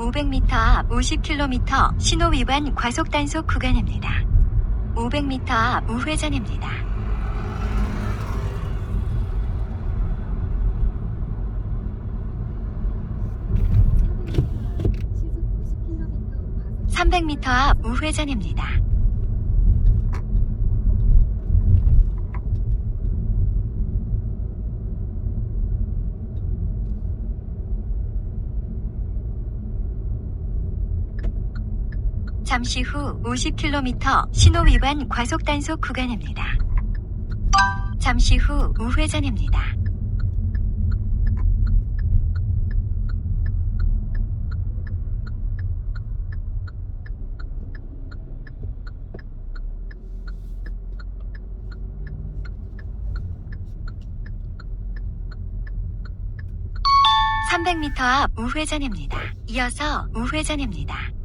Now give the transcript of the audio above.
500m 앞 50km 신호 위반 과속 단속 구간입니다. 500m 앞 우회전입니다. 시속 50km 300m 앞 우회전입니다. 잠시 후 50km 신호 위반 과속 단속 구간입니다. 잠시 후 우회전입니다. (300m) 앞 우회전입니다. 이어서 우회전입니다.